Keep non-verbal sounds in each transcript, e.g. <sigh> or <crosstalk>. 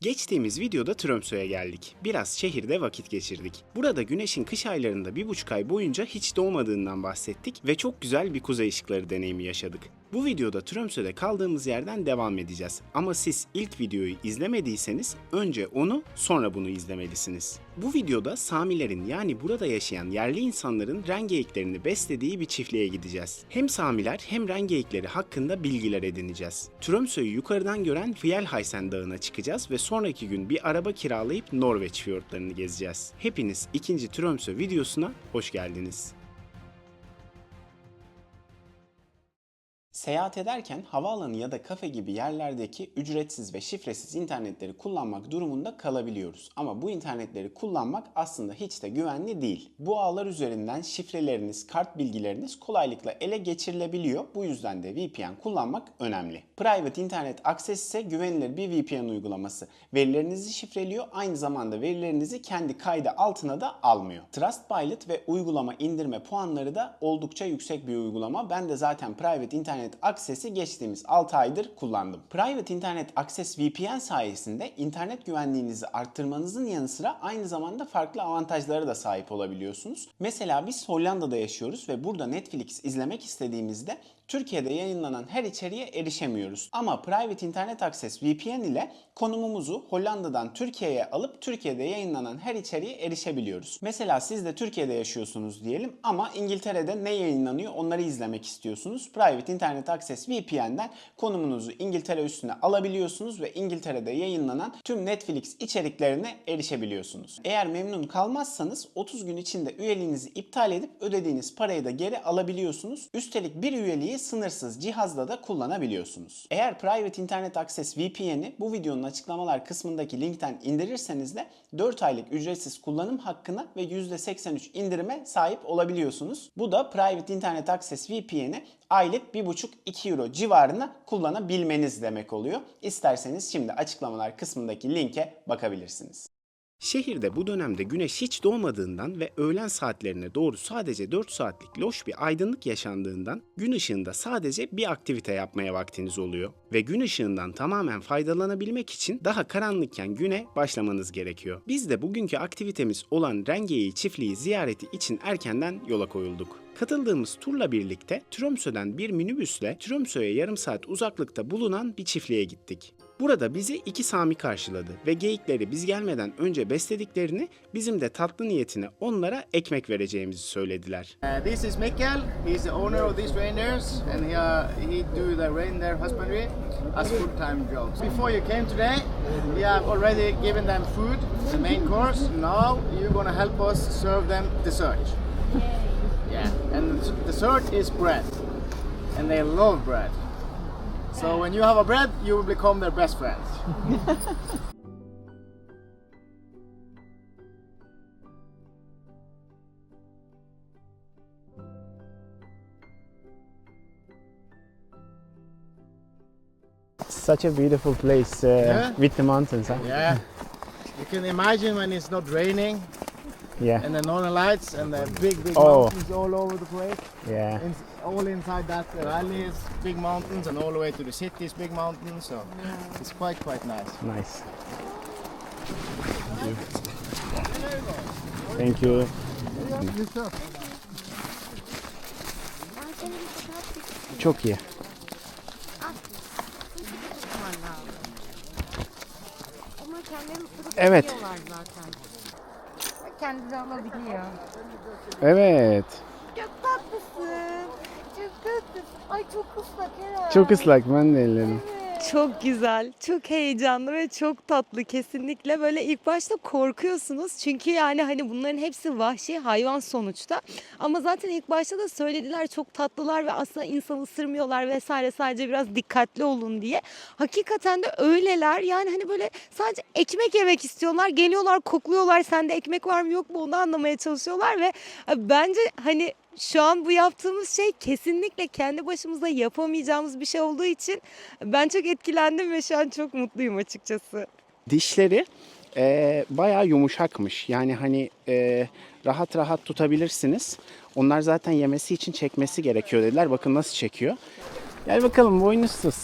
Geçtiğimiz videoda Tromsø'ya geldik. Biraz şehirde vakit geçirdik. Burada güneşin kış aylarında bir buçuk ay boyunca hiç doğmadığından bahsettik ve çok güzel bir kuzey ışıkları deneyimi yaşadık. Bu videoda Tromsø'de kaldığımız yerden devam edeceğiz. Ama siz ilk videoyu izlemediyseniz önce onu sonra bunu izlemelisiniz. Bu videoda Samilerin yani burada yaşayan yerli insanların rengeyiklerini beslediği bir çiftliğe gideceğiz. Hem Samiler hem rengeyikleri hakkında bilgiler edineceğiz. Tromsø'yü yukarıdan gören Fjellheisen Dağı'na çıkacağız ve sonraki gün bir araba kiralayıp Norveç fiyortlarını gezeceğiz. Hepiniz ikinci Tromsø videosuna hoş geldiniz. Seyahat ederken havaalanı ya da kafe gibi yerlerdeki ücretsiz ve şifresiz internetleri kullanmak durumunda kalabiliyoruz. Ama bu internetleri kullanmak aslında hiç de güvenli değil. Bu ağlar üzerinden şifreleriniz, kart bilgileriniz kolaylıkla ele geçirilebiliyor. Bu yüzden de VPN kullanmak önemli. Private Internet Access ise güvenilir bir VPN uygulaması. Verilerinizi şifreliyor, aynı zamanda verilerinizi kendi kaydı altına da almıyor. Trustpilot ve uygulama indirme puanları da oldukça yüksek bir uygulama. Ben de zaten Private Internet Access'i geçtiğimiz 6 aydır kullandım. Private Internet Access VPN sayesinde internet güvenliğinizi arttırmanızın yanı sıra aynı zamanda farklı avantajlara da sahip olabiliyorsunuz. Mesela biz Hollanda'da yaşıyoruz ve burada Netflix izlemek istediğimizde Türkiye'de yayınlanan her içeriğe erişemiyoruz. Ama Private Internet Access VPN ile konumumuzu Hollanda'dan Türkiye'ye alıp Türkiye'de yayınlanan her içeriğe erişebiliyoruz. Mesela siz de Türkiye'de yaşıyorsunuz diyelim ama İngiltere'de ne yayınlanıyor onları izlemek istiyorsunuz. Private Internet Access VPN'den konumunuzu İngiltere üstüne alabiliyorsunuz ve İngiltere'de yayınlanan tüm Netflix içeriklerine erişebiliyorsunuz. Eğer memnun kalmazsanız 30 gün içinde üyeliğinizi iptal edip ödediğiniz parayı da geri alabiliyorsunuz. Üstelik bir üyeliği sınırsız cihazda da kullanabiliyorsunuz. Eğer Private Internet Access VPN'i bu videonun açıklamalar kısmındaki linkten indirirseniz de 4 aylık ücretsiz kullanım hakkına ve %83 indirime sahip olabiliyorsunuz. Bu da Private Internet Access VPN'i aylık 1,5-2 euro civarına kullanabilmeniz demek oluyor. İsterseniz şimdi açıklamalar kısmındaki linke bakabilirsiniz. Şehirde bu dönemde güneş hiç doğmadığından ve öğlen saatlerine doğru sadece 4 saatlik loş bir aydınlık yaşandığından gün ışığında sadece bir aktivite yapmaya vaktiniz oluyor. Ve gün ışığından tamamen faydalanabilmek için daha karanlıkken güne başlamanız gerekiyor. Biz de bugünkü aktivitemiz olan Rengeyi çiftliği ziyareti için erkenden yola koyulduk. Katıldığımız turla birlikte Tromsø'den bir minibüsle Tromsø'ye yarım saat uzaklıkta bulunan bir çiftliğe gittik. Burada bizi iki Sami karşıladı ve geyikleri biz gelmeden önce beslediklerini bizim de tatlı niyetine onlara ekmek vereceğimizi söylediler. Uh, this is Mikkel. He's the owner of these reindeers, and he, uh, he do the reindeer husbandry as full-time jobs. Before you came today, we have already given them food, the main course. Now you're gonna help us serve them dessert. Yeah, and dessert is bread, and they love bread. So when you have a bread, you will become their best friends. <laughs> Such a beautiful place uh, Yeah. with the mountains. Huh? Yeah. You can imagine when it's not raining Yeah. and the northern lights and the big, big Oh. mountains all over the place. Yeah. In, all inside that valley is big mountains and all the way to the city is big mountains. So it's quite, quite nice. Nice. Thank you. Çok iyi. Ama kendileri Evet. Kendini alabiliyor. Evet. Çok tatlısın. Çok tatlısın. Ay çok ıslak Eren. Çok ıslak ben de ellerim. Çok güzel, çok heyecanlı ve çok tatlı kesinlikle. Böyle ilk başta korkuyorsunuz çünkü yani hani bunların hepsi vahşi hayvan sonuçta. Ama zaten ilk başta da söylediler çok tatlılar ve aslında insan ısırmıyorlar vesaire sadece biraz dikkatli olun diye. Hakikaten de öyleler yani hani böyle sadece ekmek yemek istiyorlar. Geliyorlar kokluyorlar sende ekmek var mı yok mu onu anlamaya çalışıyorlar ve e, bence hani şu an bu yaptığımız şey kesinlikle kendi başımıza yapamayacağımız bir şey olduğu için ben çok etkilendim ve şu an çok mutluyum açıkçası. Dişleri e, bayağı yumuşakmış. Yani hani e, rahat rahat tutabilirsiniz. Onlar zaten yemesi için çekmesi gerekiyor dediler. Bakın nasıl çekiyor. Gel bakalım boynuzsuz.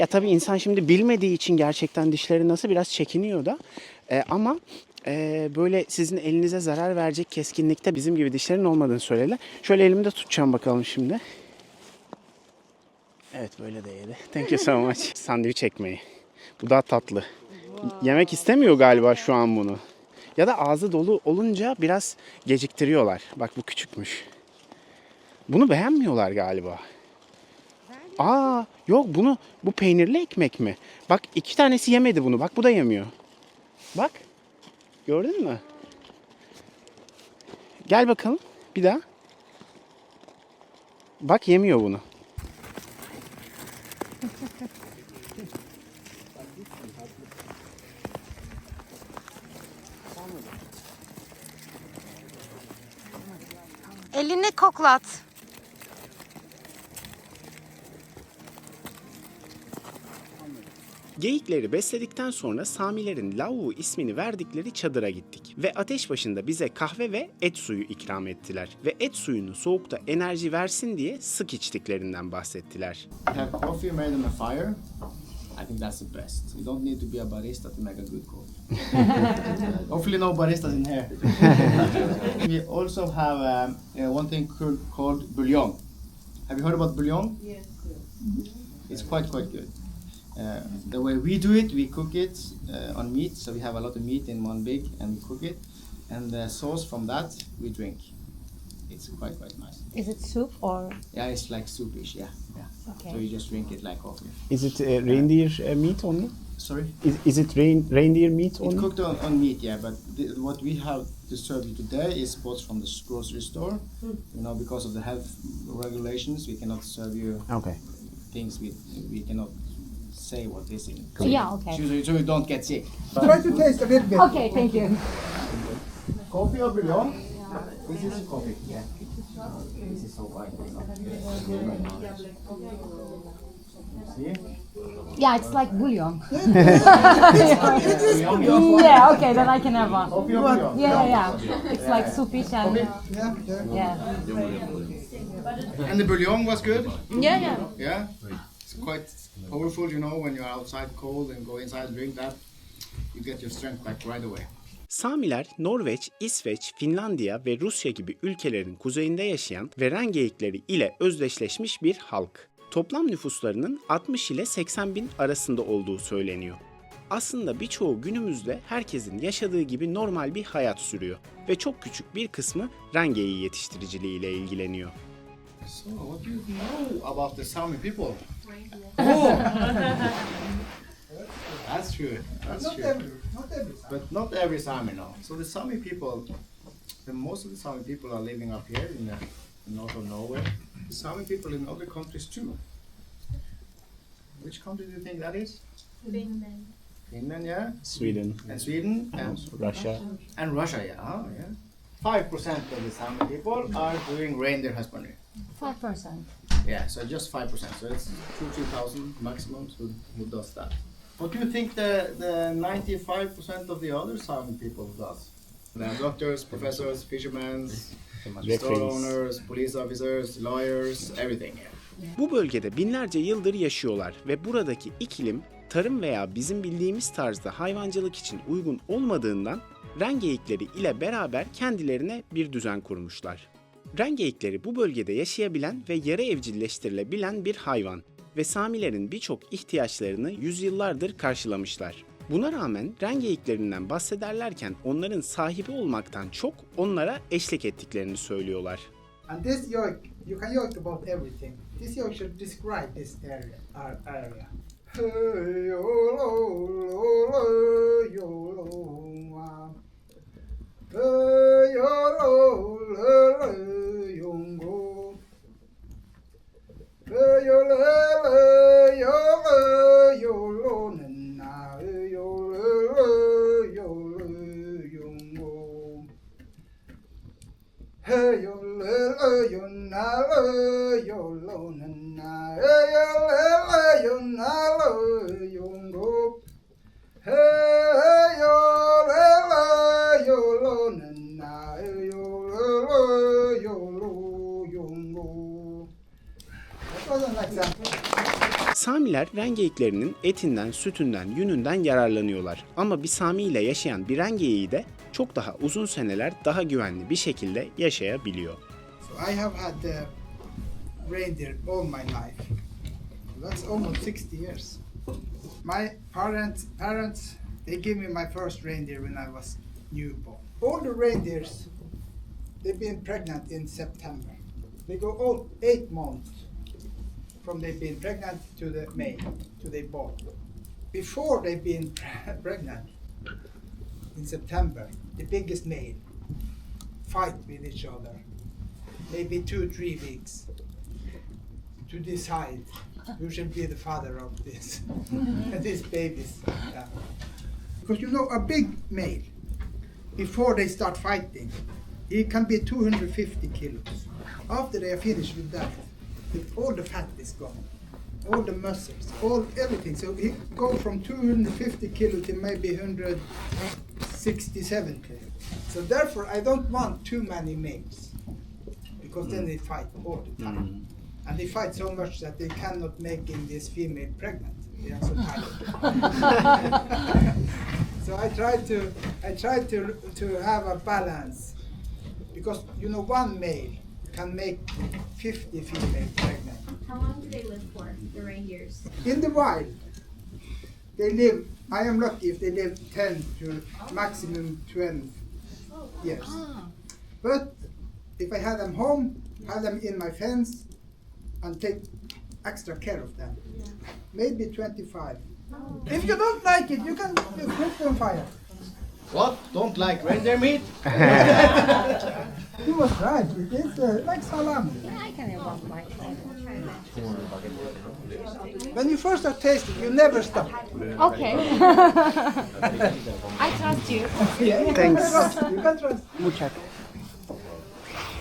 Ya tabii insan şimdi bilmediği için gerçekten dişleri nasıl biraz çekiniyor da. E, ama e, böyle sizin elinize zarar verecek keskinlikte bizim gibi dişlerin olmadığını söylediler. Şöyle elimde tutacağım bakalım şimdi. Evet böyle de yedi. Thank you so much. <laughs> Sandviç ekmeği. Bu daha tatlı. Yemek istemiyor galiba şu an bunu. Ya da ağzı dolu olunca biraz geciktiriyorlar. Bak bu küçükmüş. Bunu beğenmiyorlar galiba. Aa yok bunu bu peynirli ekmek mi? Bak iki tanesi yemedi bunu. Bak bu da yemiyor. Bak. Gördün mü? Gel bakalım bir daha. Bak yemiyor bunu. Elini koklat. Geyikleri besledikten sonra Samilerin Lavu ismini verdikleri çadıra gittik ve ateş başında bize kahve ve et suyu ikram ettiler ve et suyunu soğukta enerji versin diye sık içtiklerinden bahsettiler. have coffee made on a fire. I think that's the best. You don't need to be a barista to make a good coffee. <laughs> Hopefully, no baristas in here. <laughs> we also have um, uh, one thing called, called bouillon. Have you heard about bouillon? Yes. It's quite quite good. Uh, the way we do it, we cook it uh, on meat. So we have a lot of meat in one big, and we cook it, and the sauce from that we drink. It's quite quite nice. Is it soup or? Yeah, it's like soupish. Yeah, yeah. Okay. So you just drink it like coffee. Is it reindeer meat only? Sorry. Is, is it rein, reindeer meat It's cooked on, on meat, yeah, but the, what we have to serve you today is bought from the grocery store. You know, because of the health regulations, we cannot serve you Okay. things we we cannot say what is in. Yeah, okay. So, you- so you don't get sick. Try to taste a little bit. Okay, thank you. Coffee or bouillon? This is coffee. Yeah. This is so white. See? Yeah, it's like bouillon. <laughs> <laughs> Bouillon, yeah, okay, then I can have one. Coffee or bouillon? Yeah, yeah, yeah. It's like soupish and Yeah, yeah. yeah. And the bouillon was good. Yeah, yeah. Yeah. It's quite powerful, you know, when you're outside cold and go inside drink that, you get your strength back right away. Samiler, Norveç, İsveç, Finlandiya ve Rusya gibi ülkelerin kuzeyinde yaşayan ve ren geyikleri ile özdeşleşmiş bir halk. Toplam nüfuslarının 60 ile 80 bin arasında olduğu söyleniyor. Aslında birçoğu günümüzde herkesin yaşadığı gibi normal bir hayat sürüyor ve çok küçük bir kısmı ren geyiği yetiştiriciliği ile ilgileniyor. So, what do you know about the Sami people? Oh! That's true. That's Not true. every, not every time. But not every Sami, no. So the Sami people, the most of the Sami people are living up here in the north of Norway. The Sami people in other countries too. Which country do you think that is? Finland. Finland, yeah, Sweden, and Sweden, and Russia. and Russia, yeah, oh, yeah. Five percent of the Sami people are doing reindeer husbandry. Five percent. Yeah, so just five percent. So it's two, three thousand maximum who, who does that. What do you think the the ninety-five percent of the other Sami people does? Are doctors, professors, fishermen, store owners, police officers, lawyers, everything. Yeah. Bu bölgede binlerce yıldır yaşıyorlar ve buradaki iklim tarım veya bizim bildiğimiz tarzda hayvancılık için uygun olmadığından ren geyikleri ile beraber kendilerine bir düzen kurmuşlar. Ren geyikleri bu bölgede yaşayabilen ve yarı evcilleştirilebilen bir hayvan ve Samilerin birçok ihtiyaçlarını yüzyıllardır karşılamışlar. Buna rağmen ren geyiklerinden bahsederlerken onların sahibi olmaktan çok onlara eşlik ettiklerini söylüyorlar. And this yoke, you can yoke about everything. This yoke should describe this area. Our area. Hey, yo, lo, lo, lo, yo, lo, wa. 배열을 해래 용고 배열 해래 Samiler rengeyiklerinin etinden, sütünden, yününden yararlanıyorlar. Ama bir Sami ile yaşayan bir rengeyiği de çok daha uzun seneler daha güvenli bir şekilde yaşayabiliyor. So I have had uh, reindeer all my life. That's almost 60 years. My parents, parents, they gave me my first reindeer when I was newborn. All the reindeers, they've been pregnant in September. They go all eight months from they've been pregnant to the May, to they born. Before they've been <laughs> pregnant, in September, the biggest male fight with each other maybe two, three weeks to decide who should be the father of this <laughs> these babies. Yeah. Because you know, a big male, before they start fighting, he can be 250 kilos. After they are finished with that, all the fat is gone, all the muscles, all everything. So he go from 250 kilo to maybe 167 kilo. So therefore, I don't want too many males because then mm. they fight all the time. Mm. And they fight so much that they cannot making this female pregnant. They are so tired. <laughs> so I try to I try to to have a balance because you know one male can make 50 female pregnant. How long do they live for, the reindeers? In the wild, they live. I am lucky if they live 10 to maximum 12 years. Oh, but if I have them home, have them in my fence, and take extra care of them, maybe 25. If you don't like it, you can put them on fire. What? Don't like reindeer meat? <laughs> He was right. It is uh, like salami. I can have one bite. When you first are tasting, you never stop. Okay. <laughs> I trust you. Yeah, you Thanks. Can trust, you can trust. Bıçak.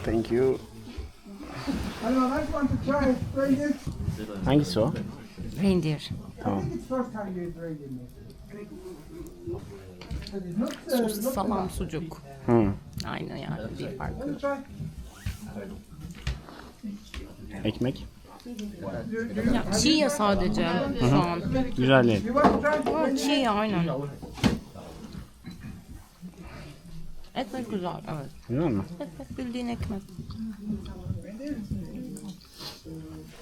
Thank you. Anyone else want to try reindeer? Hangisi o? Reindeer. I think it's first time you eat reindeer Sos, salam, sucuk. Hı. Aynı yani bir try? Ekmek. Ya, çiğ ya sadece şu an. Güzel değil. Ama çiğ ya aynen. Ekmek güzel evet. Güzel mi? Ekmek bildiğin ekmek.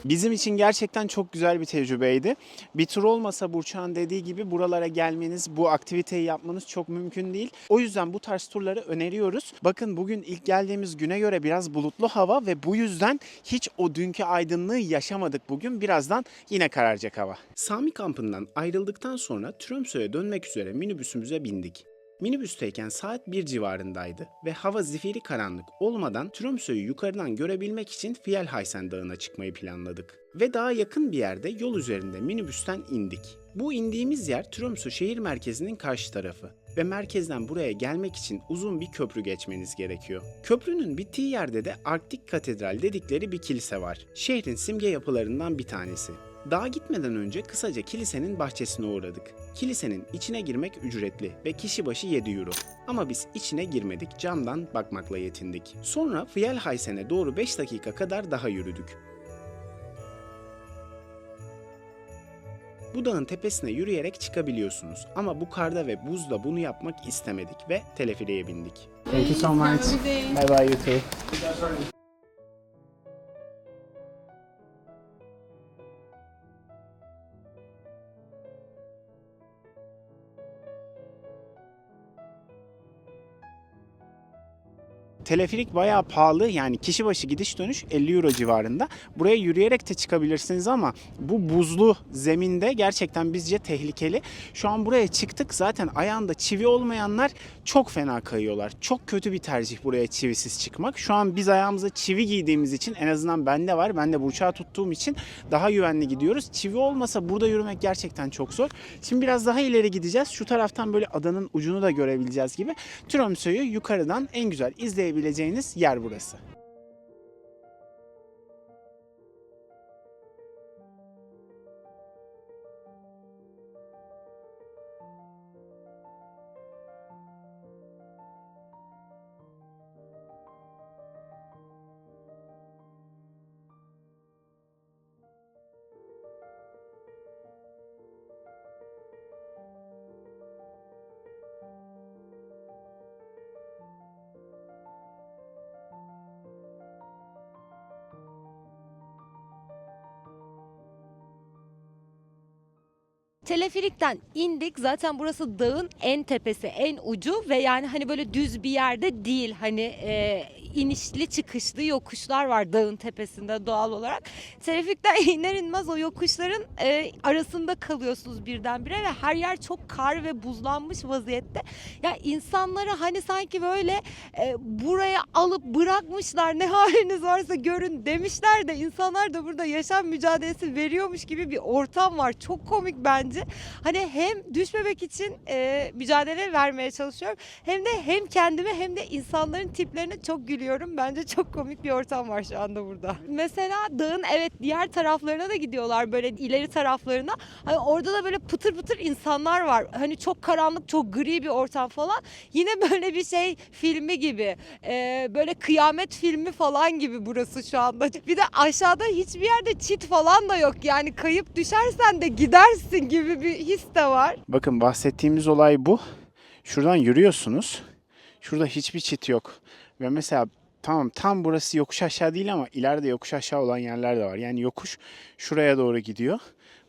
Bizim için gerçekten çok güzel bir tecrübeydi. Bir tur olmasa Burçak'ın dediği gibi buralara gelmeniz, bu aktiviteyi yapmanız çok mümkün değil. O yüzden bu tarz turları öneriyoruz. Bakın bugün ilk geldiğimiz güne göre biraz bulutlu hava ve bu yüzden hiç o dünkü aydınlığı yaşamadık bugün. Birazdan yine kararacak hava. Sami kampından ayrıldıktan sonra Tromsø'ye dönmek üzere minibüsümüze bindik. Minibüsteyken saat 1 civarındaydı ve hava zifiri karanlık olmadan Tromsø'yü yukarıdan görebilmek için Fjellheisen Dağı'na çıkmayı planladık. Ve daha yakın bir yerde yol üzerinde minibüsten indik. Bu indiğimiz yer Tromsø şehir merkezinin karşı tarafı ve merkezden buraya gelmek için uzun bir köprü geçmeniz gerekiyor. Köprünün bittiği yerde de Arktik Katedral dedikleri bir kilise var. Şehrin simge yapılarından bir tanesi. Dağa gitmeden önce kısaca kilisenin bahçesine uğradık. Kilisenin içine girmek ücretli ve kişi başı 7 euro. Ama biz içine girmedik, camdan bakmakla yetindik. Sonra Fjellheisen'e doğru 5 dakika kadar daha yürüdük. Bu dağın tepesine yürüyerek çıkabiliyorsunuz ama bu karda ve buzda bunu yapmak istemedik ve teleferiğe bindik. Thank you so much. Bye bye you too. Teleferik bayağı pahalı yani kişi başı gidiş dönüş 50 euro civarında. Buraya yürüyerek de çıkabilirsiniz ama bu buzlu zeminde gerçekten bizce tehlikeli. Şu an buraya çıktık zaten ayağında çivi olmayanlar çok fena kayıyorlar. Çok kötü bir tercih buraya çivisiz çıkmak. Şu an biz ayağımıza çivi giydiğimiz için en azından bende var. Ben de burçağı tuttuğum için daha güvenli gidiyoruz. Çivi olmasa burada yürümek gerçekten çok zor. Şimdi biraz daha ileri gideceğiz. Şu taraftan böyle adanın ucunu da görebileceğiz gibi. Tromsø'yü yukarıdan en güzel izleyebileceğiniz yer burası. Teleferikten indik. Zaten burası dağın en tepesi, en ucu ve yani hani böyle düz bir yerde değil. Hani e, inişli çıkışlı yokuşlar var dağın tepesinde doğal olarak. Teleferikten <laughs> iner inmez o yokuşların e, arasında kalıyorsunuz birdenbire ve her yer çok kar ve buzlanmış vaziyette. Ya insanları hani sanki böyle e, buraya alıp bırakmışlar ne haliniz varsa görün demişler de insanlar da burada yaşam mücadelesi veriyormuş gibi bir ortam var. Çok komik bence. Hani hem düşmemek için e, mücadele vermeye çalışıyorum hem de hem kendime hem de insanların tiplerine çok gülüyorum. Bence çok komik bir ortam var şu anda burada. Mesela dağın evet diğer taraflarına da gidiyorlar böyle ileri taraflarına. Hani orada da böyle pıtır pıtır insanlar var. Hani çok karanlık, çok gri bir ortam falan. Yine <laughs> böyle bir şey filmi gibi. Ee, böyle kıyamet filmi falan gibi burası şu anda. Bir de aşağıda hiçbir yerde çit falan da yok. Yani kayıp düşersen de gidersin gibi bir his de var. Bakın bahsettiğimiz olay bu. Şuradan yürüyorsunuz. Şurada hiçbir çit yok. Ve mesela tamam tam burası yokuş aşağı değil ama ileride yokuş aşağı olan yerler de var. Yani yokuş şuraya doğru gidiyor.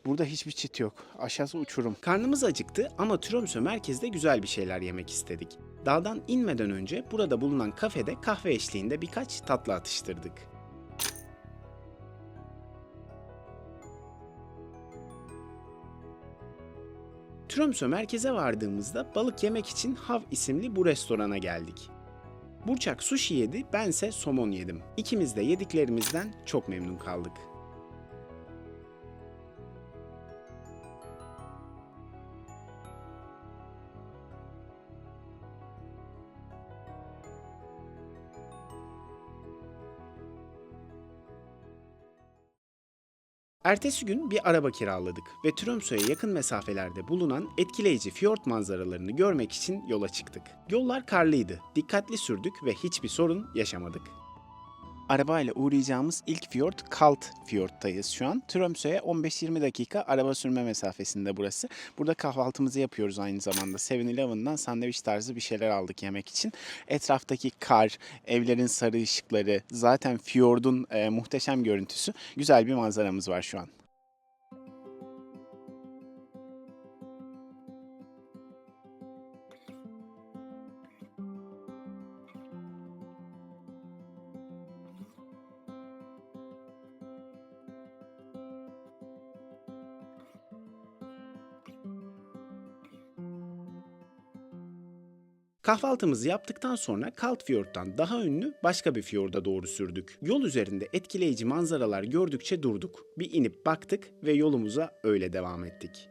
Burada hiçbir çit yok. Aşağısı uçurum. Karnımız acıktı ama Tromsø merkezde güzel bir şeyler yemek istedik. Dağdan inmeden önce burada bulunan kafede kahve eşliğinde birkaç tatlı atıştırdık. Tromsø merkeze vardığımızda balık yemek için Hav isimli bu restorana geldik. Burçak sushi yedi, bense somon yedim. İkimiz de yediklerimizden çok memnun kaldık. Ertesi gün bir araba kiraladık ve Tromsø'ye yakın mesafelerde bulunan etkileyici fiyort manzaralarını görmek için yola çıktık. Yollar karlıydı, dikkatli sürdük ve hiçbir sorun yaşamadık. Arabayla uğrayacağımız ilk fiyort Kalt Fiyord'tayız şu an. Tromsø'ye 15-20 dakika araba sürme mesafesinde burası. Burada kahvaltımızı yapıyoruz aynı zamanda. 7-Eleven'dan sandviç tarzı bir şeyler aldık yemek için. Etraftaki kar, evlerin sarı ışıkları, zaten fiyordun e, muhteşem görüntüsü. Güzel bir manzaramız var şu an. Kahvaltımızı yaptıktan sonra Kaltfjord'dan daha ünlü başka bir fiyorda doğru sürdük. Yol üzerinde etkileyici manzaralar gördükçe durduk. Bir inip baktık ve yolumuza öyle devam ettik.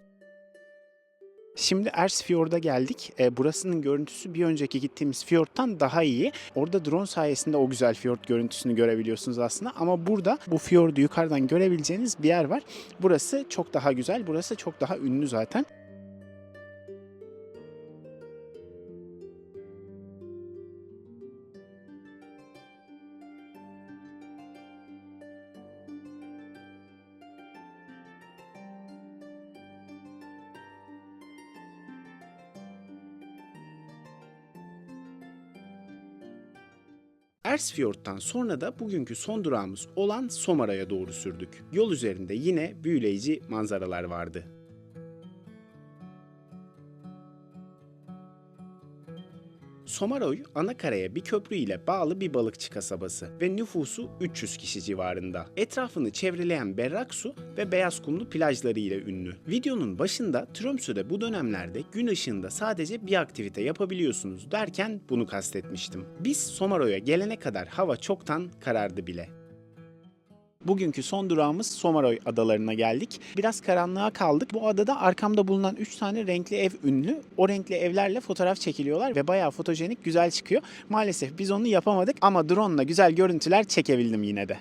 Şimdi Ersfjord'a geldik. E, burasının görüntüsü bir önceki gittiğimiz fiyorttan daha iyi. Orada drone sayesinde o güzel fiyort görüntüsünü görebiliyorsunuz aslında. Ama burada bu fiyordu yukarıdan görebileceğiniz bir yer var. Burası çok daha güzel. Burası çok daha ünlü zaten. Ersfjord'dan sonra da bugünkü son durağımız olan Somara'ya doğru sürdük. Yol üzerinde yine büyüleyici manzaralar vardı. Somaroy, Anakara'ya bir köprü ile bağlı bir balıkçı kasabası ve nüfusu 300 kişi civarında. Etrafını çevreleyen berrak su ve beyaz kumlu plajları ile ünlü. Videonun başında Tromsø'de bu dönemlerde gün ışığında sadece bir aktivite yapabiliyorsunuz derken bunu kastetmiştim. Biz Somaroy'a gelene kadar hava çoktan karardı bile. Bugünkü son durağımız Somaroy adalarına geldik. Biraz karanlığa kaldık. Bu adada arkamda bulunan 3 tane renkli ev ünlü. O renkli evlerle fotoğraf çekiliyorlar ve bayağı fotojenik güzel çıkıyor. Maalesef biz onu yapamadık ama drone ile güzel görüntüler çekebildim yine de.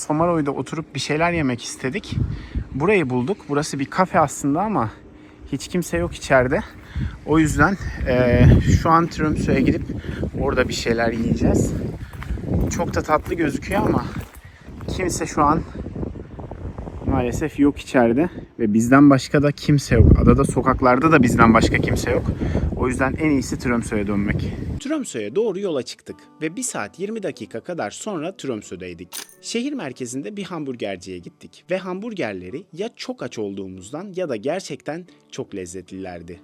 Somaroy'da oturup bir şeyler yemek istedik. Burayı bulduk. Burası bir kafe aslında ama hiç kimse yok içeride. O yüzden eee, şu an Tromsø'ye gidip orada bir şeyler yiyeceğiz. Çok da tatlı gözüküyor ama kimse şu an maalesef yok içeride ve bizden başka da kimse yok. Adada sokaklarda da bizden başka kimse yok. O yüzden en iyisi Tromsø'ye dönmek. Tromsø'ye doğru yola çıktık ve 1 saat 20 dakika kadar sonra Tromsø'deydik. Şehir merkezinde bir hamburgerciye gittik ve hamburgerleri ya çok aç olduğumuzdan ya da gerçekten çok lezzetlilerdi.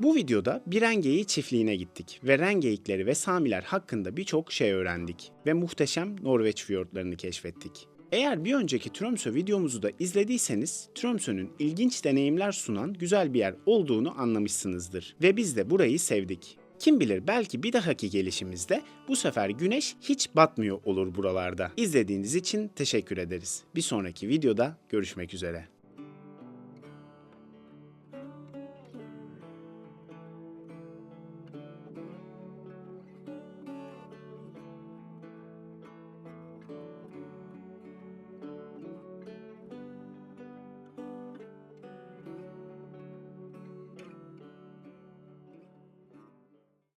Bu videoda bir Rengeyi çiftliğine gittik ve rengeyikleri ve samiler hakkında birçok şey öğrendik ve muhteşem Norveç fiyortlarını keşfettik. Eğer bir önceki Tromsø videomuzu da izlediyseniz Tromsø'nün ilginç deneyimler sunan güzel bir yer olduğunu anlamışsınızdır ve biz de burayı sevdik. Kim bilir belki bir dahaki gelişimizde bu sefer güneş hiç batmıyor olur buralarda. İzlediğiniz için teşekkür ederiz. Bir sonraki videoda görüşmek üzere.